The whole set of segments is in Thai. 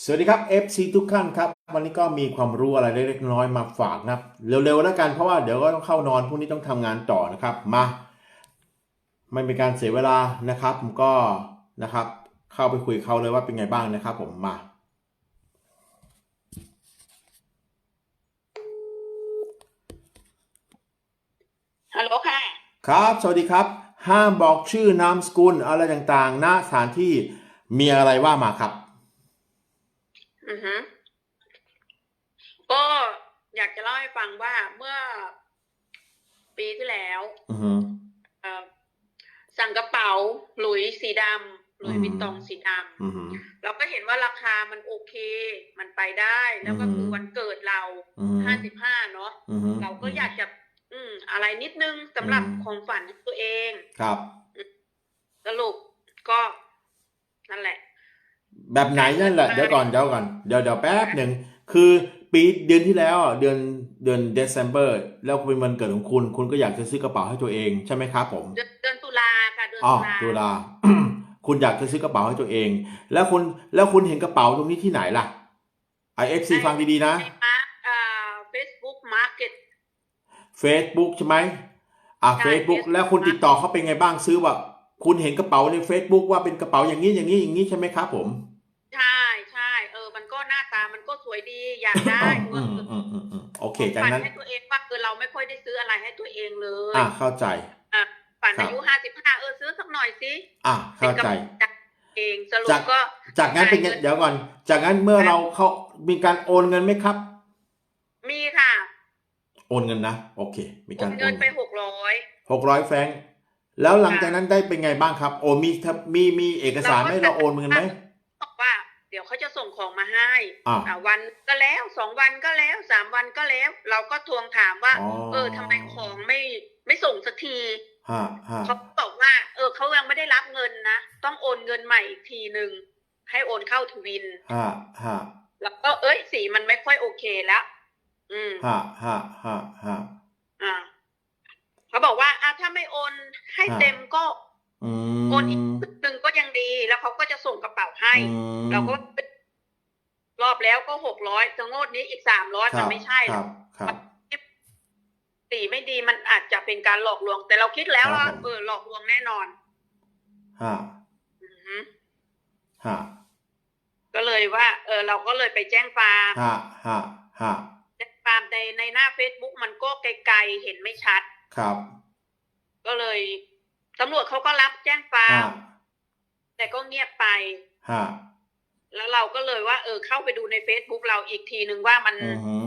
สวัสดีครับ FC ทุกท่านครับ วันนี้ก็มีความรู้อะไรเล็กๆน้อยๆมาฝากนะครับเร็วๆแล้วกันเพราะว่าเดี๋ยวก็ต้องเข้านอนพรุ่งนี้ต้องทำงานต่อนะครับมาไม่เป็นการเสียเวลานะครับผมก็นะครับ เข้าไปคุยกับเขาเลยว่าเป็นไงบ้างนะครับ ผมมาฮัลโหลค่ะ ครับ สวัสดีครับ ห้ามบอกชื่อนามสกุลอะไรต่างๆ หน้าสถานที่มีอะไรว่ามาครับ อือฮึก็อยากจะเล่าให้ฟังว่าเมื่อปีที่แล้วอือฮึเอ่อสั่งกระเป๋าหลุยสีดำหลุยอืมวิตตองสีดอือฮึำเราก็เห็นว่าราคามันโอเค มันไปได้ แล้วก็อืมคือวันเกิดเราอือฮึห้าสิบห้าเนาะอือฮึ เราก็อยากจะ อืม อะไรนิดนึงสำหรับอืม ของฝันตัวเอง ครับ สรุปก็นั่นแหละ แบบไหนนั่นแหละเดี๋ยวก่อนเดี๋ยวก่อนเดี๋ยวเดี๋ยวแป๊บหนึ่งคือปีเดือนที่แล้วอะเดือนเดือนเดซ ember แล้วเป็นวันเกิดของคุณ คุณก็อยากจะซื้อกระเป๋าให้ตัวเองใช่ไหมครับผมเดือนเดือนตุลาค่ะเดือนอ๋อตุลาตุลาคุณอยากจะซื้อกระเป๋าให้ตัวเอง แล้วคุณแล้วคุณเห็นกระเป๋าตรงนี้ที่ไหนล่ะไอเอฟซีฟังดีๆนะในมาร์อ่าเฟซบุ๊กมาร์เก็ต Facebook ใช่ไหมอ่าใช่ Facebook Facebook แล้วคุณติดต่อเขาเป็นไงบ้างซื้อว่า คุณเห็นกระเป๋าใน Facebook ว่าเป็นกระเป๋าอย่างนี้อย่างนี้อย่างนี้ใช่ไหมครับผมใช่ใช่เออ มันก็หน้าตามันก็สวยดี อยากได้อืมอืมอืมอืมโอเคจากฝันนั้น ให้ตัวเองว่าคือเราไม่ค่อยได้ซื้ออะไรให้ตัวเองเลยอ่าเข้าใจ อะฝันครับ อายุห้าสิบห้าเออซื้อสักหน่อยสิอ่าเข้าใจ เป็นกำลังเองสรุปจาก ก็ จากนั้นเป็นไงจ่ายเงินเดี๋ยวก่อน จากนั้นเมื่อเราเขามีการโอนเงินไหมครับ มีค่ะโอนเงินนะโอเค มีโอการนโอเงินนไปหกร้อย หกร้อยแฟรงค์แล้วหลังค่ะจากนั้นได้เป็นไงบ้างครับ โอนมีมีมีเอกสารให้เราโอนเงินไหมบอกว่า เดี๋ยวเขาจะส่งของมาให้อ่าอะวันก็แล้วสองวันก็แล้วสามวันก็แล้ว เราก็ทวงถามว่า อ๋อ เออทำไมของไม่ไม่ส่งสักทีฮะฮะเขาบอกว่า เออเขายังไม่ได้รับเงินนะต้องโอนเงินใหม่อีกทีหนึ่งให้โอนเข้าทวิน ฮะฮะแล้วก็เอ้ยสีมันไม่ค่อยโอเคแล้วอืม ฮะฮะฮะฮะ อ่าเขาบอกว่าอะถ้าไม่โอนให้ฮะ เต็มก็อืโอนอีกมหนึ่งก็ยังดี แล้วเขาก็จะส่งกระเป๋าให้ อืมเราก็รอบแล้วก็หกร้อยจะงวดนี้อีกสามร้อยครัมันบไม่ใช่หครรัอกบครับ สีไม่ดีมันอาจจะเป็นการหลอกลวง แต่เราคิดแล้วครับว่าผม เออหลอกลวงแน่นอนฮะอือฮึฮะก็เลยว่า เออ เราก็เลยไปแจ้งความฮะฮะฮะแจ้งความในในหน้าเฟซบุ๊กมันก็ไกลๆเห็นไม่ชัด ครับก็เลยตำรวจเขาก็รับแจ้งความฮะ แต่ก็เงียบไปฮะแล้วเราก็เลยว่า เออ เข้าไปดูใน Facebook เราอีกทีหนึ่งว่ามันอือหือ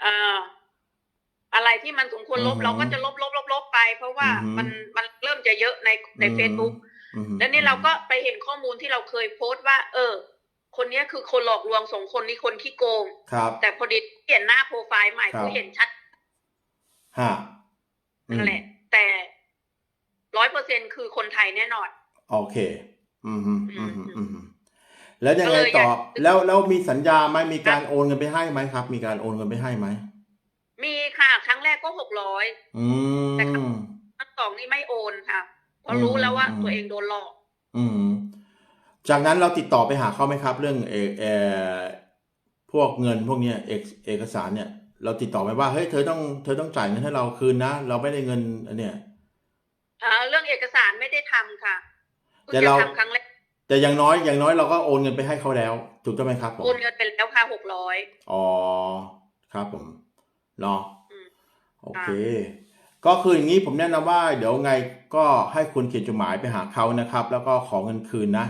เอ่ออะไรที่มันสมควรลบอือฮึเราก็จะลบลบลบลบไป เพราะว่าอือฮึมันมันเริ่มจะเยอะในในอืม Facebook อือหือแล้วนี่เราก็ไปเห็นข้อมูลที่เราเคยโพสต์ว่า เออ คนเนี้ยคือคนหลอกลวงสองคนนี้คนขี้โกงครับ แต่พอดีเปลี่ยนหน้าโปรไฟล์ใหม่ครับก็เห็นชัดฮะอืมนั่นแหละ แต่ร้อยเปอร์เซ็นคือคนไทยแน่นอน โอเค อืมฮึอือืมมฮึอืมฮึแล้วยังไงก็เลยต่ออยากแล้วแล้วมีสัญญาไหมมีการโอนเงินไปให้ไหมครับ มีการโอนเงินไปให้ไหมมีค่ะ ครั้งแรกก็หกร้อยอืแต่ครัมบครั้งสองนี่ไม่โอนค่ะเพราะอืมรู้แล้วว่าอืมตัวเองโดนหลอก อืม จากนั้นเราติดต่อไปหาเขาไหมครับ เรื่องเออเออพวกเงินพวกเนี้ยเอกเอกสารเนี่ย เราติดต่อไปว่าเฮ้ยเธอต้องเธอต้องจ่ายเงินให้เราคืนนะเราไม่ได้เงินอันเนี่ยอ่าเรื่องเอกสารไม่ได้ทำค่ะเพิ่งแต่ จะเราทำครั้งแรกแต่อย่างน้อยอย่างน้อยเราก็โอนเงินไปให้เขาแล้ว ถูกต้องไหมครับผมโอนเงินไปแล้วค่ะหกร้อยอ๋อครับผมเนาะอืมโอเค ก็คืออย่างนี้ผมแนะนำว่า เดี๋ยวไงก็ให้คุณเขียนจดหมายไปหาเขานะครับ แล้วก็ขอเงินคืนนะ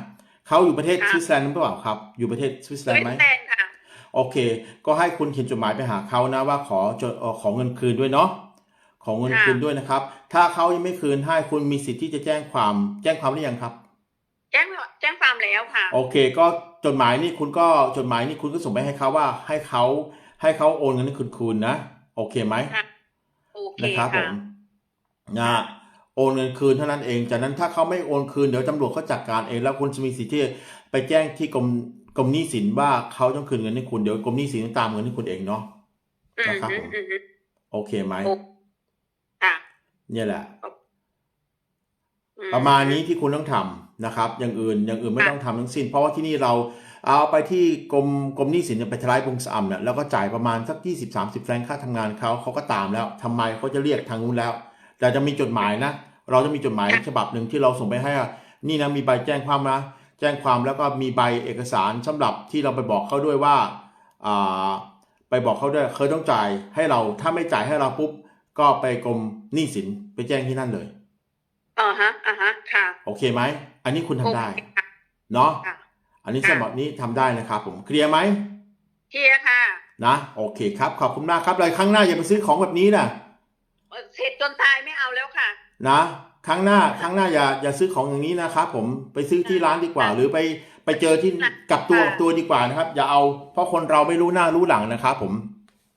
เขาอยู่ประเทศสวิตเซอร์แลนด์หรือเปล่าครับ อยู่ประเทศสวิตเซอร์สแลนวิด์ตไหมเซอร์แลนด์ค่ะโอเค ก็ให้คุณเขียนจดหมายไปหาเขานะว่าขอจดเอ่อขอเงินคืนด้วยเนาะขอเงินค่ะคืนด้วยนะครับ ถ้าเขายังไม่คืนให้คุณมีสิทธิ์ที่จะแจ้งความแจ้งความหรือยังครับ แจ้งแจ้งความแล้วค่ะ โอเค ก็จดหมายนี่คุณก็จดหมายนี่คุณก็ส่งไปให้เขาว่าให้เขาให้เขาโอนเงินให้คุณคืนนะโอเคไหมค่ะโอเคนะครับผค่ะมนะโอนเงินคืนเท่านั้นเอง จากนั้นถ้าเขาไม่โอนคืนเดี๋ยวตำรวจเขาจัดการเองแล้วคุณจะมีสิทธิ์ที่ไปแจ้งที่กรมกรมหนี้สินว่าเขาต้องคืนเงินให้คุณเดี๋ยวกรมหนี้สินต้องตามเงินให้คุณเองเนาะอืมนะครับอืผมมอืมอืมโอเคไหมโอค่ะเนี่ยแหละอืประมาณนี้ที่คุณต้องทำนะครับ อย่างอื่นอย่างอื่นไม่ค่ะต้องทำทั้งสิ้น เพราะว่าที่นี่เราเอาไปที่กรมกรมหนี้สินเนี่ยไปทลายวงสะอำเนี่ยแล้วก็จ่ายประมาณสัก 20 30 แฟรงค์ค่าทำงานเขาเขาก็ตามแล้วทำไมเขาจะเรียกทางนู้นแล้ว แต่จะมีจดหมายนะ เราจะมีจดหมายฉบับหนึ่งที่เราส่งไปให้ว่านี่นะมีใบแจ้งความนะแจ้งความแล้วก็มีใบเอกสารสำหรับที่เราไปบอกเขาด้วยว่าอ่าไปบอกเขาด้วยเคยต้องจ่ายให้เราถ้าไม่จ่ายให้เราปุ๊บก็ไปกรมหนี้สินไปแจ้งที่นั่นเลย อ่าฮะอ่าฮะค่ะ โอเคไหม อันนี้คุณทำได้ โอเคค่ะ เนาะค่ะ อันนี้ค่ะสำหรับนี้ทำได้นะครับผมเคลียร์ไหมเคลียร์ค่ะนะโอเคครับขอบคุณมากครับเลยครั้งหน้าอย่าไปซื้อของแบบนี้นะเอ่อเสร็จจนตายไม่เอาแล้วค่ะ นะครั้งหน้าครั้งหน้าอย่าอย่าซื้อของอย่างนี้นะครับผมไปซื้อที่ร้านดีกว่า หรือไปไปเจอที่กับตัวกับตัวดีกว่านะครับ อย่าเอาเพราะคนเราไม่รู้หน้ารู้หลังนะครับผม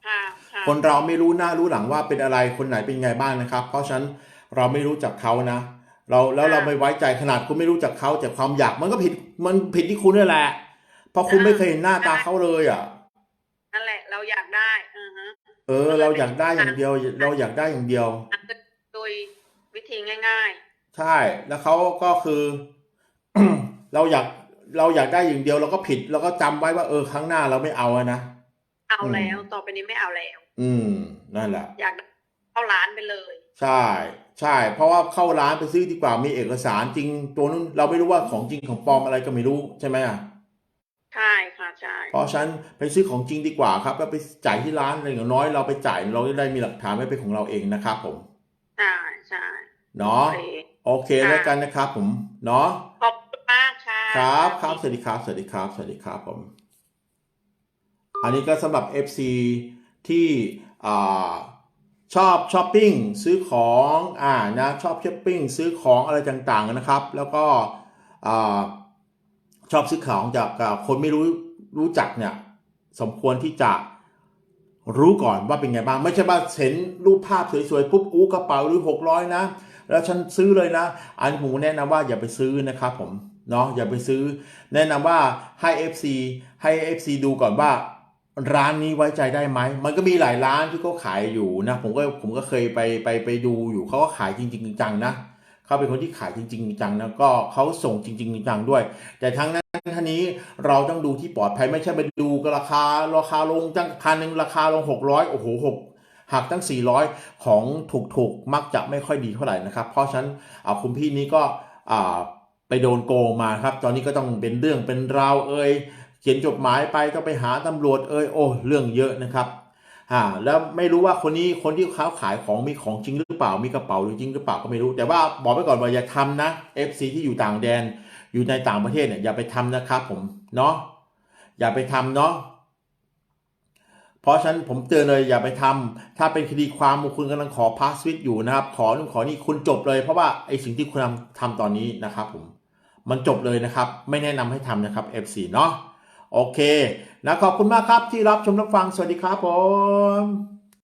ค่ะค่ะคนเราไม่รู้หน้ารู้หลังว่าเป็นอะไรคนไหนเป็นไงบ้างนะครับ เพราะฉะนั้น เราไม่รู้จักเขานะ เราแล้วเราไม่ไว้ใจขนาดคุณไม่รู้จักเขาแต่ความอยากมันก็ผิดมันผิดที่คุณนี่แหละเพราะคุณไม่เคยเห็นหน้าตาเขาเลยอะนั่นแหละ เราอยากได้อือฮะเออ เราอยากได้อย่างเดียว เราอยากได้อย่างเดียว โดยวิธีง่ายใช่แล้วเขาก็คือ เราอยากเราอยากได้อย่างเดียวเราก็ผิดเราก็จำไว้ว่าเออครั้งหน้าเราไม่เอาอะนะๆเอาอืมแล้วต่อไปนี้ไม่เอาแล้ว อืมนั่นแหละอยากเข้าร้านไปเลย ใช่ ใช่ เพราะว่าเข้าร้านไปซื้อดีกว่ามีเอกสารจริงตัวนู้นเราไม่รู้ว่าของจริงของปลอมอะไรก็ไม่รู้ใช่ไหมอะใช่ค่ะใช่เพราะฉะนั้นไปซื้อของจริงดีกว่าครับ แล้วไปจ่ายที่ร้านอะไรอย่างน้อยเราไปจ่ายเราจะได้มีหลักฐานไว้เป็นของเราเองนะครับผมใช่ใช่เนาะโอเคโอเคค่ะแล้วกันนะครับผมเนาะขอบคุณมากค่ะครับครับสวัสดีครับสวัสดีครับสวัสดีครับผม อันนี้ก็สำหรับ FC ที่อ่า ชอบช้อปปิ้งซื้อของอ่านะชอบช้อปปิ้งซื้อของอะไรต่างๆนะครับ แล้วก็อชอบซื้อของจากคนไม่รู้รู้จักเนี่ยสมควรที่จะรู้ก่อนว่าเป็นไงบ้าง ไม่ใช่ว่าเห็นรูปภาพสวยๆปุ๊บอู้กระเป๋าหรือหกร้อยนะ แล้วฉันซื้อเลยนะ อันนี้ผมแนะนำว่าอย่าไปซื้อนะครับผมเนาะอย่าไปซื้อ แนะนำว่าให้ FC ให้ FC ดูก่อนว่า ร้านนี้ไว้ใจได้ไหม มันก็มีหลายร้านที่เขาขายอยู่นะ ผมก็ผมก็เคยไปไปไปดูอยู่เขาก็ขายจริงๆจังนะเขาเป็นคนที่ขายจริง ๆ จังนะก็เขาส่งจริง ๆ จังด้วย แต่ทั้งนั้นทั้งนี้เราต้องดูที่ปลอดภัยไม่ใช่ไปดูราคาราคาลงจังพันหนึ่งราคาลงหกร้อยโอ้โหหกหักตั้ง 400 ของถูกๆ มักจะไม่ค่อยดีเท่าไหร่นะครับ เพราะฉะนั้นอ่าคุณพี่นี้ก็ไปโดนโกงมาครับ ตอนนี้ก็ต้องเป็นเรื่องเป็นราวเอ่ย ขียนจดหมายไปต้องไปหาตำรวจเอ่ยโอ้เรื่องเยอะนะครับอ่าแล้วไม่รู้ว่าคนนี้คนที่เขาขายของมีของจริงหรือเปล่ามีกระเป๋าหรือจริงหรือเปล่าก็ไม่รู้ แต่ว่าบอกไว้ก่อนว่าอย่าทำนะ FC ที่อยู่ต่างแดน อยู่ในต่างประเทศเนี่ยอย่าไปทำนะครับผมเนาะอย่าไปทำเนาะเพราะฉะนั้นผมเตือนเลยอย่าไปทำถ้าเป็นคดีความคุณกำลังขอพาสวิตอยู่นะครับ ขอนู่นขอนี่คุณจบเลยเพราะว่าไอสิ่งที่คุณทำทำตอนนี้นะครับ ผมมันจบเลยนะครับ ไม่แนะนำให้ทำนะครับ FC เนาะ โอเค นะขอบคุณมากครับที่รับชมรับฟัง สวัสดีครับผม